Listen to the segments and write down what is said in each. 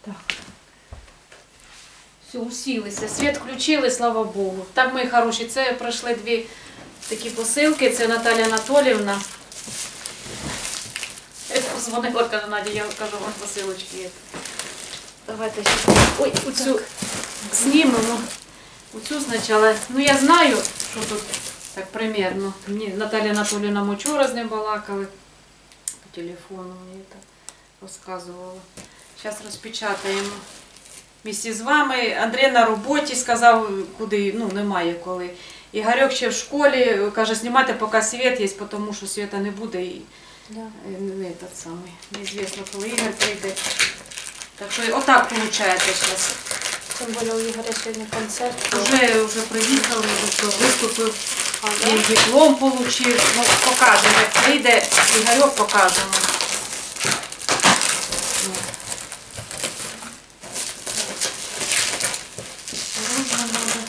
Так. Все, усілися. Світ включили, слава Богу. Так, мої хороші, це пройшли дві такі посилки. Це Наталя Анатоліївна. Я позвонила, каже, Надя, я кажу, вам посилочки є. Давайте ще. Ой, оцю знімемо. Оцю спочатку. Ну я знаю, що тут так примірно. Мені Наталя Анатоліївна ми вчора з ним балакали. По телефону мені так розказувала. Зараз розпечатаємо. Місті з вами. Андрій на роботі сказав, куди ну, немає коли. Ігорьок ще в школі каже, знімайте, поки світ є, тому що світа не буде. І Да. Не этот самый, неизвестно, коли Ігор прийде. Так що отак виходить зараз. Тим більше у Ігоря сьогодні концерт. Уже, уже приїхали, вже виступив, і диплом отримав. Ну, покажемо, як прийде, Ігорьок покажемо. Ну. Осторожно надо.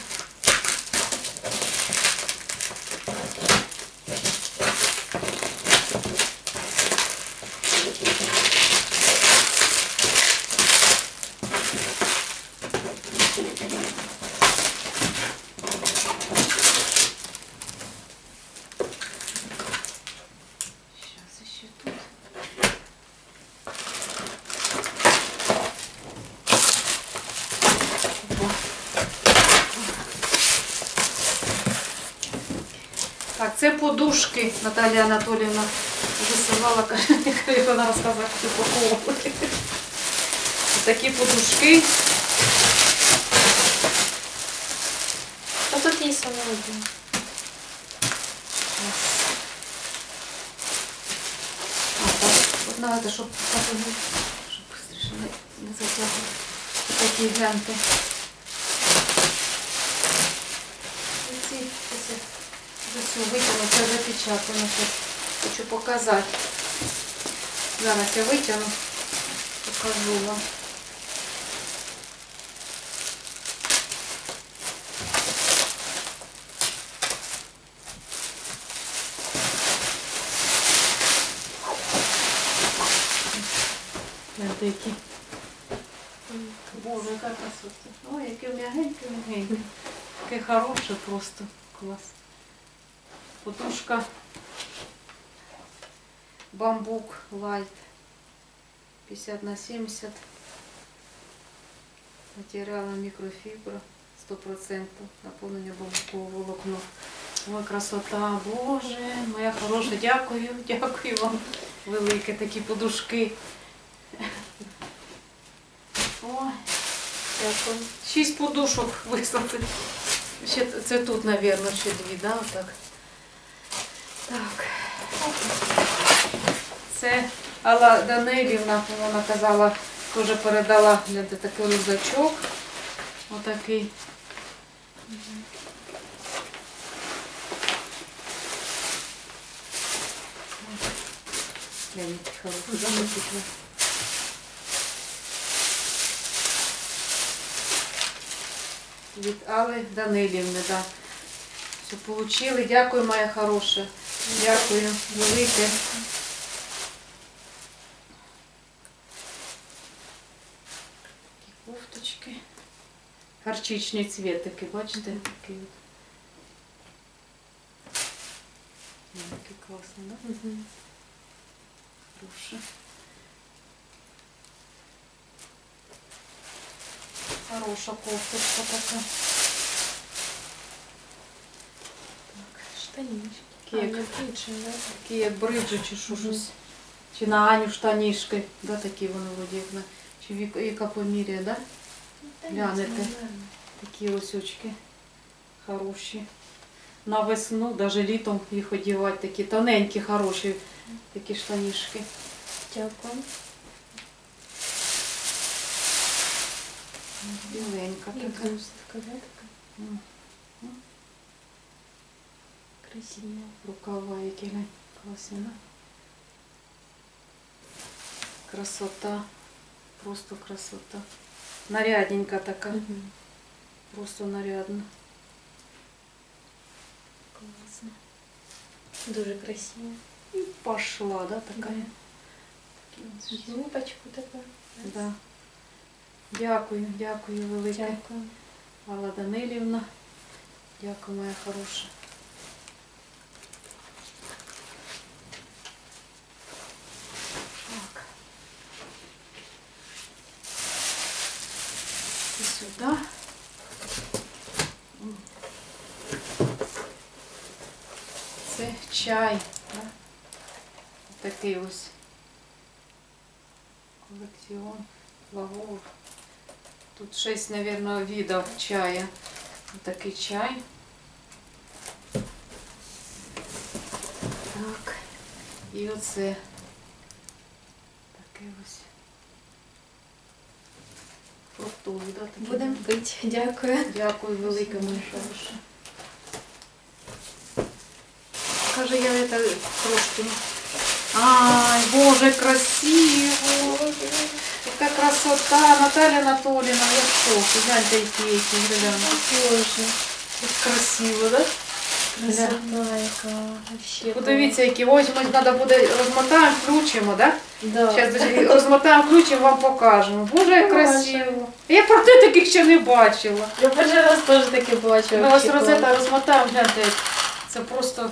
Сейчас еще тут. Опа. Так, це подушки Наталія Анатоліївна висилала, каже, вона розказала, як упаковували. Такі подушки. А тут є саме один. А, так, от надо, щоб щоб не, затягувати такі ленти. І ці, ці, все витягну, це запечатано. Щас Хочу показати. Зараз я витягну, покажу вам. Які. Боже, яка красота. Ой, яке м'ягеньке, м'ягеньке. Таке хороше просто. Клас. Подушка. Бамбук лайт. 50 на 70. Матеріали мікрофібра. 100% наповнення бамбукового волокно. Ой, красота, Боже, моя хороша, дякую, дякую вам. Велике такі подушки. Ой, Дякую. шість подушок вислати. Ще це тут, мабуть, ще дві, да, отак. Так. Це Алла Данилівна, вона казала, теж передала для такий рюкзачок. Отакий. Гляньте, хороший запах. Від Алли Данилівни, да. Все получили. Дякую, моя хороша. Дякую, велике. Такі кофточки. Гарчичний цвіт такий, бачите? Такий от. Ой, Який класний, да? Мгм. Хороше. Хороша кофточка така. Штанішки. Такі як, такі як бриджі чи що щось. Чи на Аню штанішки. Да, такі вони на. Чи віка, яка поміряє, да? Глянете. Такі ось очки хороші. На весну, навіть літом їх одягати, такі тоненькі, хороші, такі штанішки. Дякую. Біленька така. да, така? М. Красива. Рукава які глянь. Красота. Просто красота. Нарядненька така. Мгм. Просто нарядна. Класно. Дуже красиво. І пошла, да, така. Да. Ось. Да. Дякую, дякую велике. Дякую. Алла Данилівна. Дякую, моя хороша. Так. І сюди. Це чай. Да? Такий ось колекціон флагов. Тут шесть, наверное, видов чая. Такий чай. Так. І оце. Таке ось. Фруктовий, да? такий? Будемо пити. Дякую. Дякую велике, моє хороше. Каже, я это трошки. Ай, Боже, красиво! Яка красота! Наталя Анатоліна, я в шоку. Гляньте, які які гляньте. Боже. Як красиво, да? Яка. Вообще. Подивіться, які ось ми треба буде розмотаємо, включимо, да? Да. Зараз розмотаємо, включимо, вам покажемо. Боже, як красиво. Я проте таких ще не бачила. Я перший раз теж таке бачу. Ми ось розета розмотаємо, гляньте. Це просто.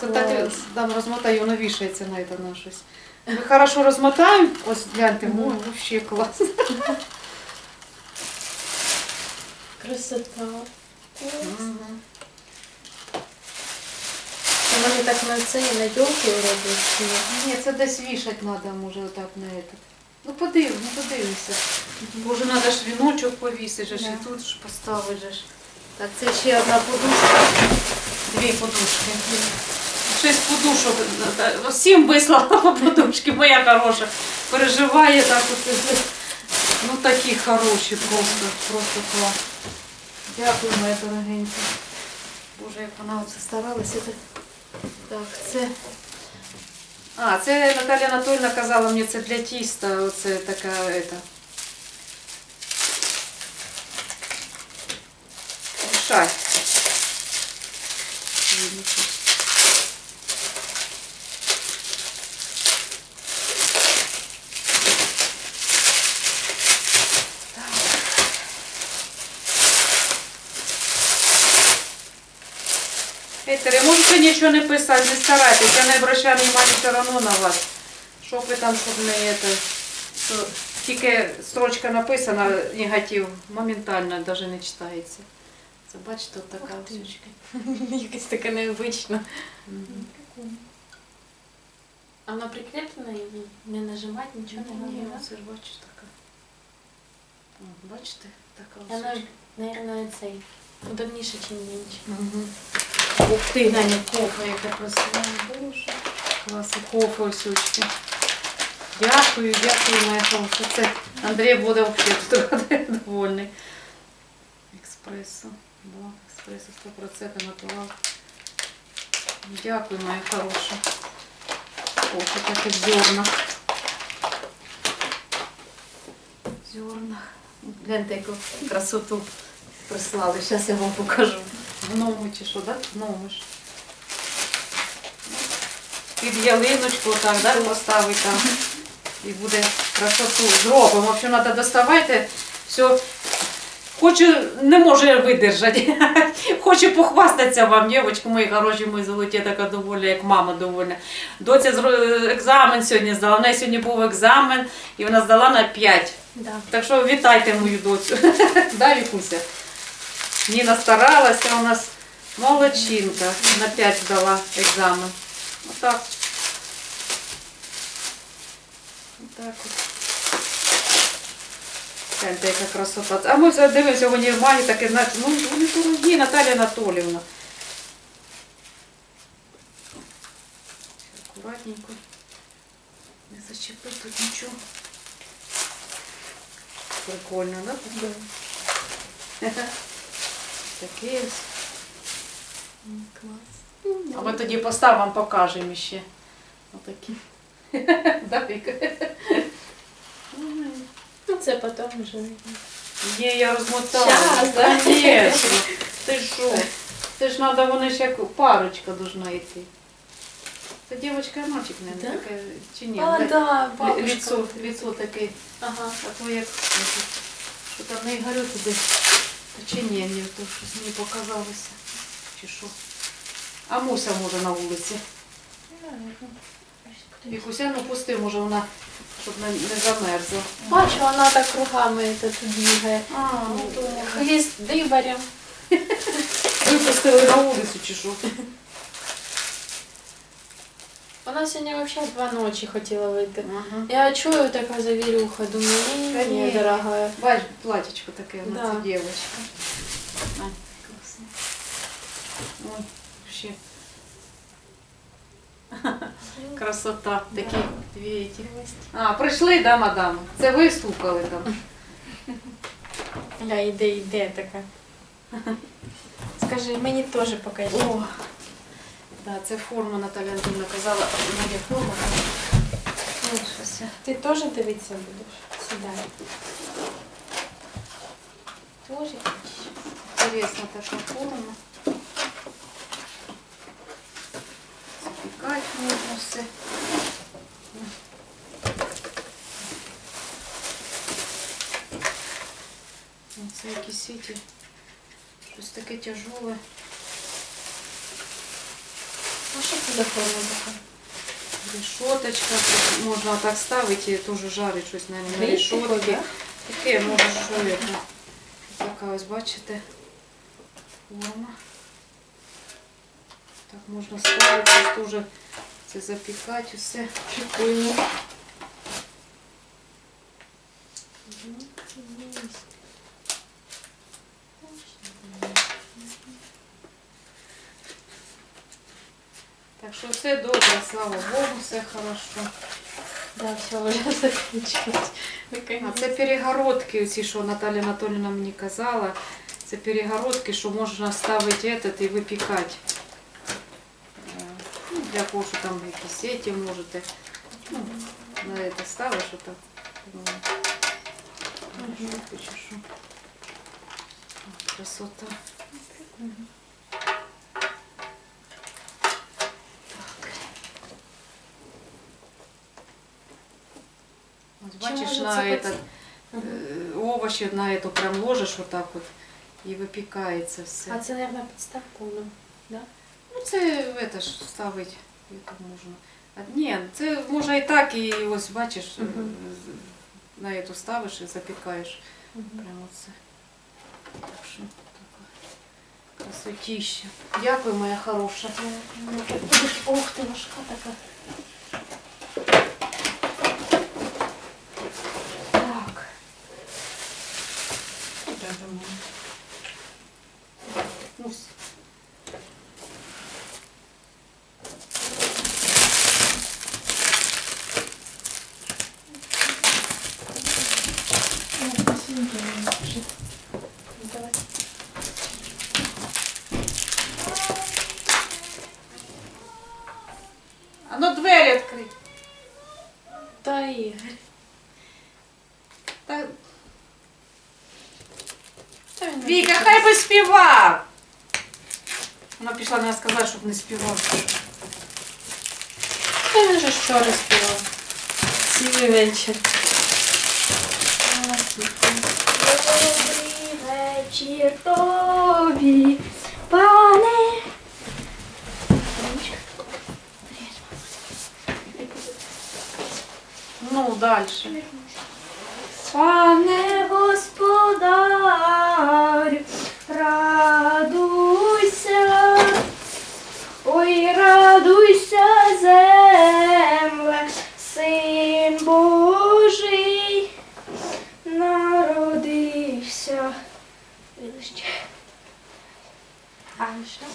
так там розмотаю, воно вішається на це на щось. Ми хорошо розмотаємо, ось гляньте, Мгм. ой, вообще клас. Красота. Мгм. У мене так на це і на тілки роблять. ні? Це десь вішати треба, може, отак на це. Ну подив, ну подивимося. Боже, треба ж віночок повісити, же ж, і тут ж поставити. же ж. Так, це ще одна подушка. Дві подушки. Шість подушок. Всім вислала по подушки, моя хороша. Переживає так от. Ну такі хороші, просто, просто клас. Дякую, моя дорогенька. Боже, як вона оце старалася. Так, це. А, це Наталя Анатольевна казала мені, це для тіста, оце така ета. Шаль. Можете нічого не писати, не старайтесь, я не обращаю внимания все равно на вас. Щоб ви там, щоб не это, що тільки строчка написана, негатив, моментально навіть не читається. Це бачите, от така осючка. Якась така необична. А вона прикріплена і не нажимати, нічого не Ні, робити. оце ж бачиш така. Бачите, така Вона, осючка. мабуть, цей удобніше, ніж менше. Ух ти, глянь, кофе, яке красиве. Боже. Клас, і кофе осючки. Дякую, дякую, моя хороша. Це Андрій буде взагалі довольний. Експресо. Да, експресо 100% натурал. Дякую, моя хороша. Кофе так і в зернах. В зернах. Гляньте, яку красоту прислали. Зараз я вам покажу. Гноми чи що, так? Гноми ж. Під ялиночку так, да, поставити там. І буде красоту. Зробимо. В треба доставати. Все. Хочу, не може видержати. Хочу похвастатися вам, дівчатки, мої хороші, мої золоті, така довольна, як мама довольна. Доця екзамен сьогодні здала. У неї сьогодні був екзамен і вона здала на 5. Да. Так що вітайте мою доцю. да, Вікуся? Ніна старалася, у нас молодчинка. На 5 здала екзамен. Отак. Отак от. Гляньте, яка красота. А ми все дивимося в універмагі, таке, знаєте, ну вони дорогі, Наталя Анатоліївна. Акуратненько. Не зачепи тут нічого. Прикольно, да? Таке ось. Клас. А ми тоді постав вам покажемо ще. Отакі. Ну, це потім вже. Ні, я розмотала. Щас, да? Конечно. Ти що? Це ж треба, вони як парочка должна йти. Це дівчинка і мальчик, не Да? таке чи ні? А, да, бабушка. Лицо, лицо таке. Ага. А то як що там не горю туди. Чи ні, ні, то щось мені показалося. Чи що? А Муся може на вулиці. Вікуся, ну пусти, може вона, щоб не, не замерзла. Бачу, вона так кругами тут бігає. А, ну то Хвіст дибарем. випустили на вулицю чи що? Вона сьогодні взагалі два ночі хотіла вийти. Ага. Я чую така завірюха, думаю, ні, ні, дорогая. Бач, платічко таке, вона Да. це дівчинка. Ой, ще. Красота. Такі дві ті. А, прийшли, да, мадам? Це ви слухали там. Я іде, іде така. Скажи, мені теж покажи. О, да, це форма Наталя Антонівна казала, моя форма. Ой, щось я. Ти теж дивитися будеш? Сідай. Тоже Интересна така форма. Запікати можна все. Це якісь сіті. Щось таке тяжеле. А що це за форма така? Решоточка. Тут Можна так ставити теж жарить щось, наверное, на рішотки. Таке, може, що це. Така ось, бачите, форма. Так можна ставити, теж це запікати, все. Прикольно. все хорошо. Да, все, вже закінчилось. А це перегородки, ці, що Наталя Анатольевна мені казала. Це перегородки, що можна ставити этот і випікати. Е, Ну, для кого, що там якісь сеті можете. Ну, на це ставиш отак. Ну, Мгм. що чи що. О, Красота. Ось на це этот, э, овощи на эту прям ложишь вот так вот і випікається все. А це, мабуть, підставка воно. Да? Ну це в это ж ставить, як можна. А, ні, це можна і так, і ось бачиш, е, Мгм. з- на эту ставиш і запікаєш. Прямо це. Так що така красотища. Дякую, моя хороша. Ух ти, важка така. Не співав. Та він же вчора співав. Цілий вечір. Добрий вечір тобі, пане. Ну, далі. Пане господарю, радуйся, ой, радуйся, земле, син Божий народився. Вибачте. А що?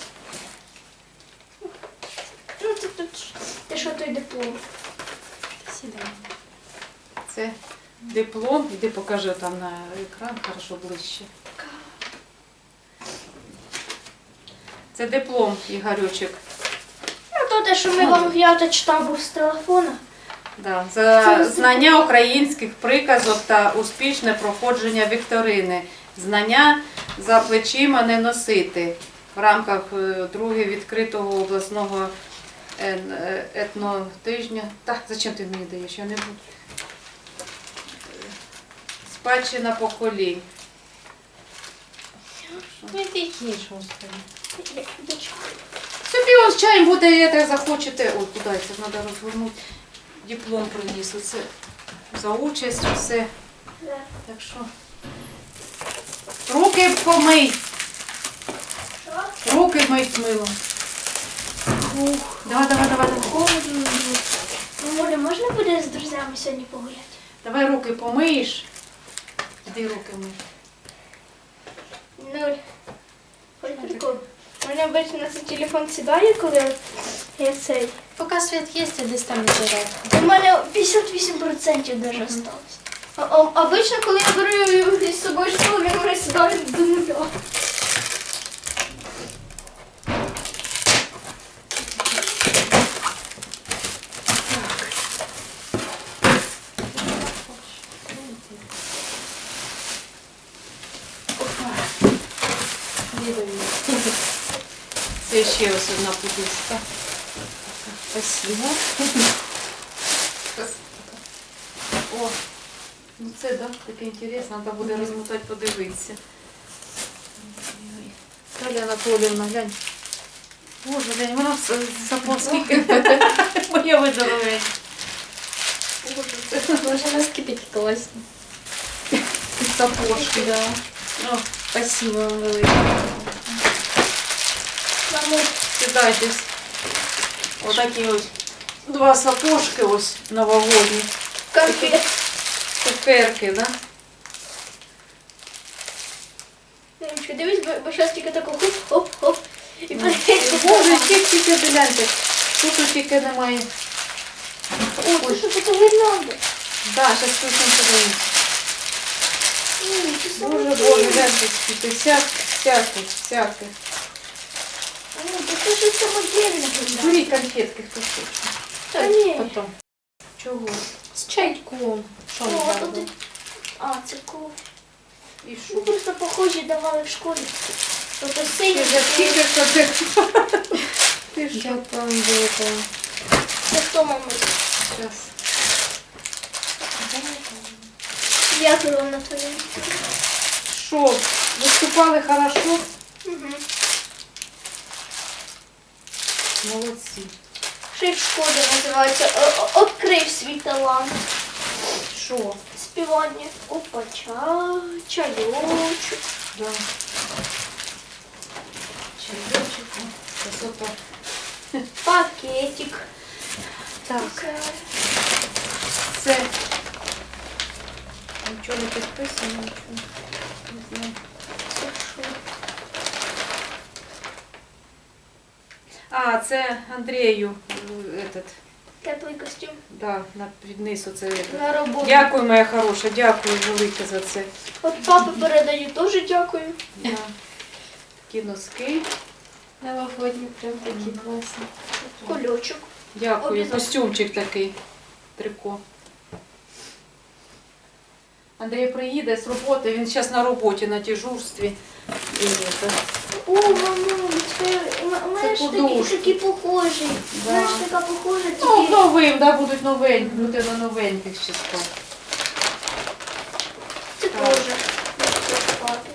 Ну, ти тут ти що той диплом? Сідай. Це диплом. Іди покажи там на екран, хорошо ближче. Це диплом, Ігорючик. Ну, то те, що ми вам я то читав був з телефона. Да, за знання українських приказок та успішне проходження вікторини. Знання за плечима не носити в рамках е, другого відкритого обласного е, етно тижня. Так, зачем ти мені даєш? Я не буду. Спадщина поколінь. Ну. Собі он з чаєм буде, як захочете. Ой, куди це треба розгорнути. Диплом приніс. Оце за участь, все. Так що. Руки помий. Руки мить милом. Ух. Давай, давай, давай, давай. Холодно. Ну, Оля, можна буде з друзями сьогодні погуляти? Давай руки помиєш. Іди руки мий. Нуль. Прикол. У мене обично на цей телефон сідає, коли я цей. Поки світ є, я десь там не У мене 58% даже осталось. А, а, обично, коли я беру його з собою в школу, він мене сідає до нуля. ще ось одна подушка. Спасибо. О, ну це да, таке інтересно, треба буде розмотати, подивитися. Таля Анатоліївна, глянь. Боже, глянь, вона в запас скільки моє видоровень. Може, розкипіть класно. Сапожки. Да. О, Спасибо вам велике. Мамо, сідайтесь. Отакі ось два сапожки ось новогодні. конфет. Цукерки, да? Нічого, дивись, бо, бо щас тільки тако хоп-хоп-хоп. І перейдемо. Боже, тільки тільки гляньте. Тут тільки немає. О, ти що тут гірлянда? Да, зараз включимо. Ні, ти Боже, боже, гляньте, скільки всяк, всяке, всяке. Ну, то це ж самодільне гірлянда. Конфетки, хто хоче. Та ні. Потім. Чого? З чайком. Що О, а тут... А, це кофе. І Ну, просто похожі давали в школі. Тобто синій, Ти вже скільки що ти? Ти що? Вам велике. це хто мами? Зараз. Дякую вам на твоєму. Що? Виступали хорошо? Угу. Молодці. В школі називається «О- о- «Открив свій талант». Що? Співання. Опа, ча, чайочок. Да. Чайочок. Красота. Пакетик. Так. Це нічого не підписано, нічого. Не знаю. це що? А, це Андрію е, этот, Теплий костюм да, на піднизу це этот. на роботу. Дякую, моя хороша, дякую велике за це. От папи передаю теж дякую. Да. Такі носки. Новогодні прям такі класні. Кульочок. Дякую. Обов'язково. Костюмчик такий. Трико. Андрій приїде з роботи, він зараз на роботі, на дежурстві. І це, О, мамо, це ж такі, подушки. такі похожі. Да. У така похожа, Ну, тільки новим, да, будуть новенькі, буде на новеньких ще спати. це Так. теж. Папі.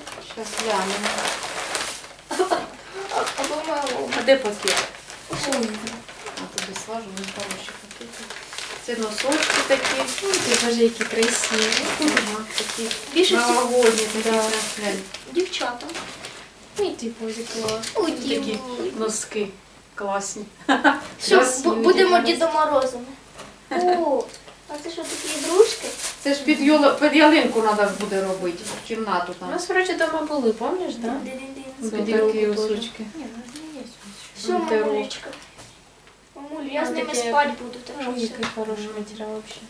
Глянемо. А- Або мало. А де пакет? А тобі слажу, він хороші пакети. Це носочки такі. Ти боже, які красиві. Ага, такі Більше всього новогодні такі. Да. дівчата. Ой, ти боже, клас. Ой, Такі носки класні. Красиві бу- будемо Дідом Морозами. О, а це що такі ігрушки? Це ж під, йоло- під ялинку треба буде робити, в кімнату У там. нас, коротше, вдома були, пам'ятаєш, да? Дин-дин-дин. Це такі осочки. Ні, ну, не є. Все, Монтеру. мамулечка. Мамуль, я з ними таке- спать буду, так Ой, що все. який хороший матеріал взагалі.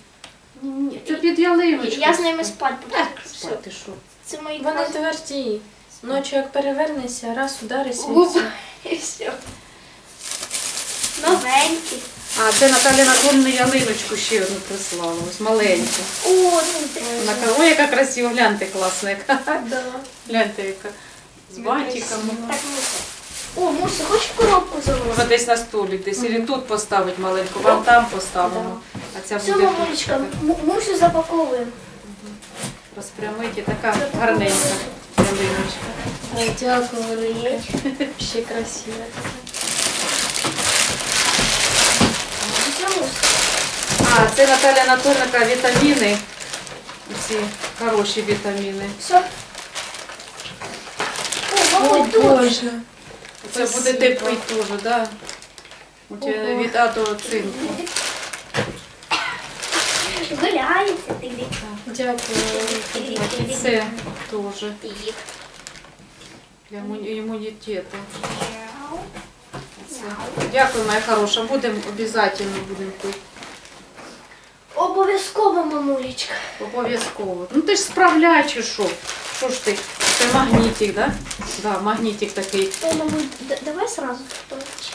Ні, Це під ялиночку. Я з ними спать буду. Так, що спати, все. що? Це мої Вони тверді. Ночі як перевернешся, раз ударишся і все. І все. Новенькі. А, це Наталя Анатольовна ялиночку ще одну прислала, ось маленьку. О, ну Вона каже, ой, яка красива, гляньте, класна яка. Да. Гляньте, яка. З бантиками. Так. О, Муся, хочеш коробку залишити? десь на столик, десь і тут поставить маленьку, вам там поставимо. А ця Все, буде мамулечка, тут М- Мусю запаковуємо. Розпрямить і така гарненька ялиночка. Дякую, велике. Ще красиво. Все, А, це Наталя Анатольовна вітаміни. Ці хороші вітаміни. Все. О. Боже. Це будете пити теж, да? У тебе від А до цинку. Гуляється. Дякую. І це теж для іму- імунітету. Це. Дякую, моя хороша. Будемо обов'язково будемо пити. Обов'язково, мамулечка. Обов'язково. Ну ти ж справляй, чи що? Що ж ти? Це магнітик, да? Да, магнітик такий. О, мамуль, давай сразу точки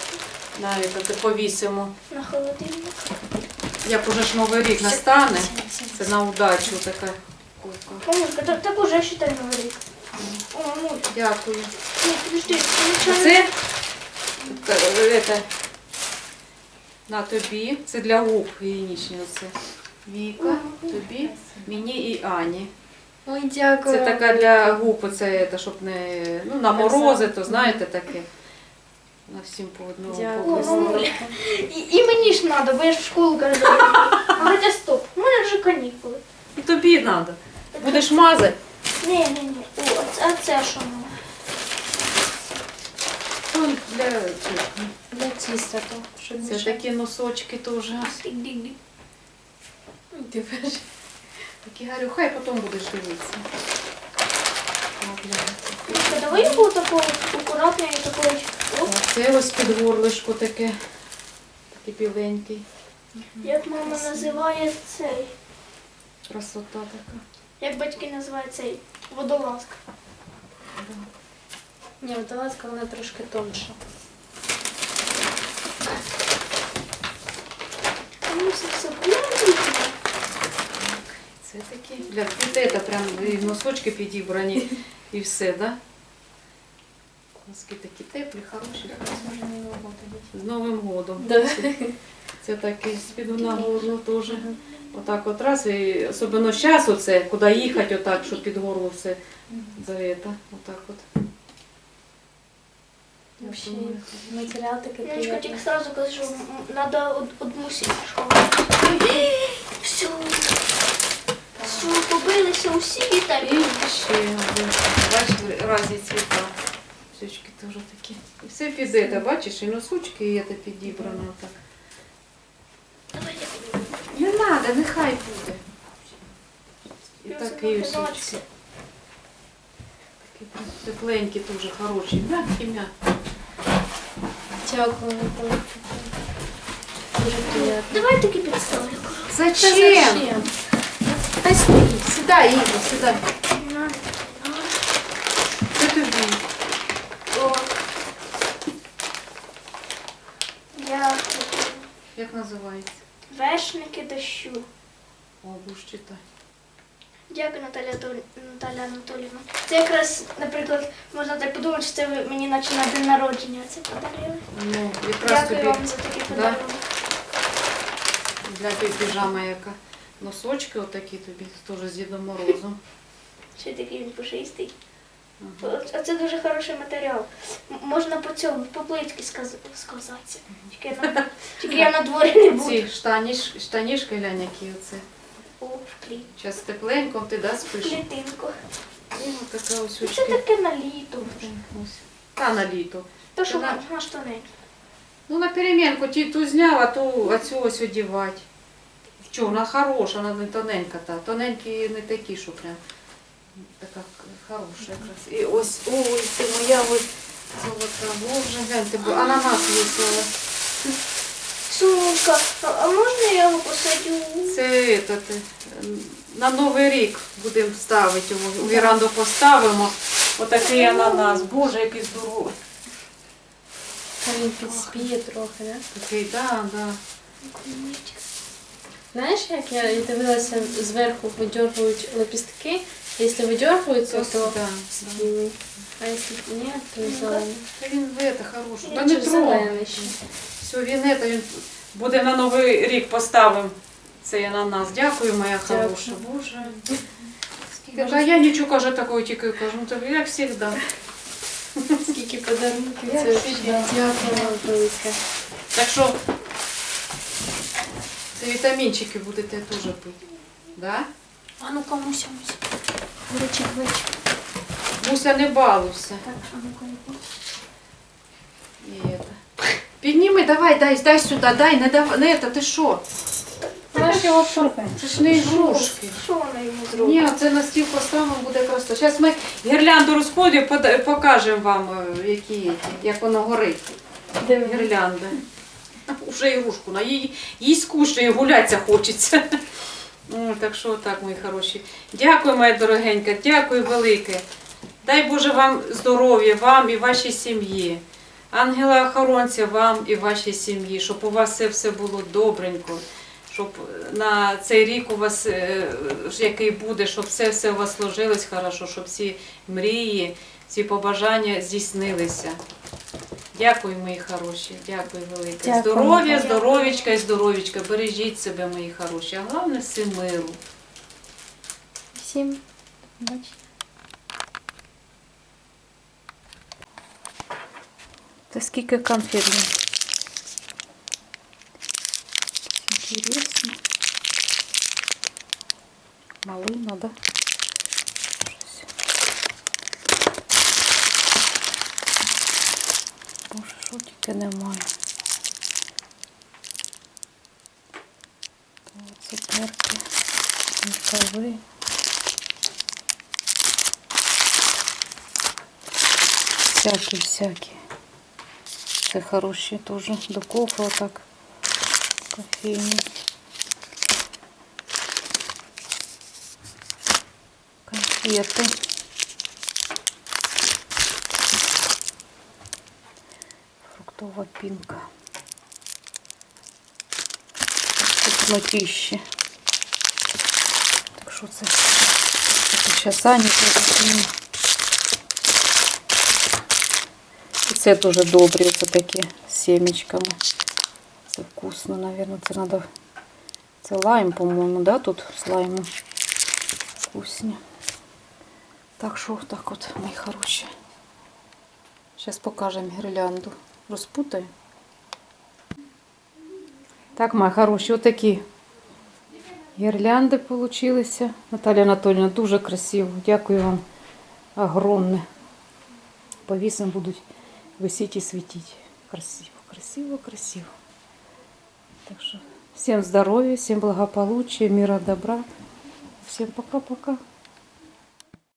Навіть ти повісимо. на холодильник. Як уже ж новий рік настане, це на удачу така кулька. Мамулька, так, так уже считай новий рік. О, мамуль, Дякую. ні, подожди, це нічого Це, е, це на тобі. Це для губ гігієнічні. Оце. Віка, тобі, мені і Ані. Ой, дякую. Це така для губ, оце, це, щоб не ну, на морози, то знаєте таке. На всім по одному. Дякую. О. І, і мені ж треба, бо я ж в школу кажу. А хоча стоп, у мене вже канікули. І тобі треба. Будеш мазати. Ні, ні, ні. О, а це, а це що мама? Ну, для. Для тіста то. Щоб Це такі носочки теж. Дик-дик-дик. Ти бачиш? Такі гарю, хай потім будеш дивитися. Давай його такого акуратно і такого. Оп, Це ось під горлишко таке. Такий біленький. як мама називає цей. Красота така. Як батьки називають цей водолазка. Ні, водолазка вона трошки тонша. Ну, все плавно. Це такі. Для дітей це прям і носочки підібрані і все, да? Носки такі теплі, хороші. З Новим годом. Да. Це такий з-під на горло теж. Отак от раз, і особливо зараз оце, куди їхати, отак, щоб під горло все за это. Отак от. Вообще, матеріал такий Яночка, тільки сразу кажу, м, надо од- одну сіточку. Все. Побилися усі І ще. Бачиш, різні цвіта. Щічки теж такі. І все під це, бачиш, і носочки, і це підібрано так. Не треба, нехай буде. І такий ось забула очки. Такі тепленькі, дуже хороші. Мягкі, мягкі. Дякую. Дуже приємно. Давай таки підставлю. Зачем? Зачем? Сідай, Ігор, сідай. Це тобі. Я Як називається? вершники дощу. О, будеш читати. Дякую, Наталя, Наталя Анатоліївна. Це якраз, наприклад, можна так подумати, що це ви мені наче на день народження це подарили. Ну, якраз Дякую тобі вам за такий подарунок. для тобі піжама яка. Носочки отакі тобі, теж з Дідом Морозом. Ще такий він пушистий. Ага. А це дуже хороший матеріал. М- Можна по цьому, по плитки сказ- сказатися. Тільки я на, тільки я на дворі не буду. Ці штаніш, штанішки глянь, які оце. О, в кліт. Зараз тепленько, ти да, В спиш? клітинку. І ось ось Ну, Це очки. таке на літо. вже. Ось. Та на літо. То, що на, штани. Ну, на перемінку ті ту зняв, а ту оцю ось одівати. Що, вона хороша, вона не тоненька та. Тоненькі не такі, що прям така хороша якраз. І ось, ой, це моя ось золота. Боже, гляньте, бо ананас вислала. Сумка. А, можна я його посадю? Це этот, е, на Новий рік будемо ставити його. У віранду поставимо. Отакий ананас. Боже, який здоровий. Та він підспіє трохи, да? Такий, да, да. Знаєш, як я дивилася зверху видьоргують лепістки, якщо видьоргуються, то да, да. А якщо ні, то і зелений. Він в це хороший. Та не трогай. зелений ще. Все, він це, він буде на новий рік поставим цей ананас. Дякую, моя Дякую. хороша. Боже. Скільки, та я нічого кажу такого тільки кажу. Ну, тобі як завжди. Скільки подарунків. Це. Дякую вам велике. Так що це вітамінчики будете теж пити. Да? А ну комусь комусь. Гличик, гличик. Муся, не балуйся. Так, а ну комусь. І это. Підніми, давай, дай, дай сюди, дай, не давай, не это, ти що? Його шуркає. Це ж не ігрушки. Що вона йому зробить? Ні, це на стіл поставимо, буде просто. Зараз ми гірлянду розходимо, пода- покажемо вам, е, які, як воно горить. Дивись. Гірлянда. Уже ігрушку, на їй, їй скучно, і гулятися хочеться. Так що так, мої хороші. Дякую, моя дорогенька, дякую велике. Дай Боже вам здоров'я, вам і вашій сім'ї. Ангела охоронця вам і вашій сім'ї, щоб у вас все, все було добренько, щоб на цей рік у вас, е, який буде, щоб все, все у вас сложилось хорошо, щоб всі мрії, всі побажання здійснилися. Дякую, мої хороші, дякую велике. Дякую. Здоров'я, здоровічка і здоровічка. Бережіть себе, мої хороші. А головне всім миру. Всім бачите. Та скільки конфет? Интересно. Малина, да? Щось. Боже, що тільки немає. Цукерки, мікави. Всякі, всякі. Це хороші теж до кофе отак. Кофейні. Конфети. Фруктова пінка. Тут. Так що це? Це Ані теж. І це дуже добрі, це такі з семечками. Це вкусно, мабуть. Це треба. Це лайм, по-моєму, да, тут з лаймом. Вкусні. Так що так от, мої хороші. Зараз покажемо гірлянду. Розпутаю. Так, мої хороші, отакі гірлянди получилися. Наталя Анатольевна, дуже красиво. Дякую вам огромне. Повісом будуть висіти і світити. Красиво, красиво, красиво. Так що всім здоров'я, всім благополуччя, мира, добра. Всім пока-пока.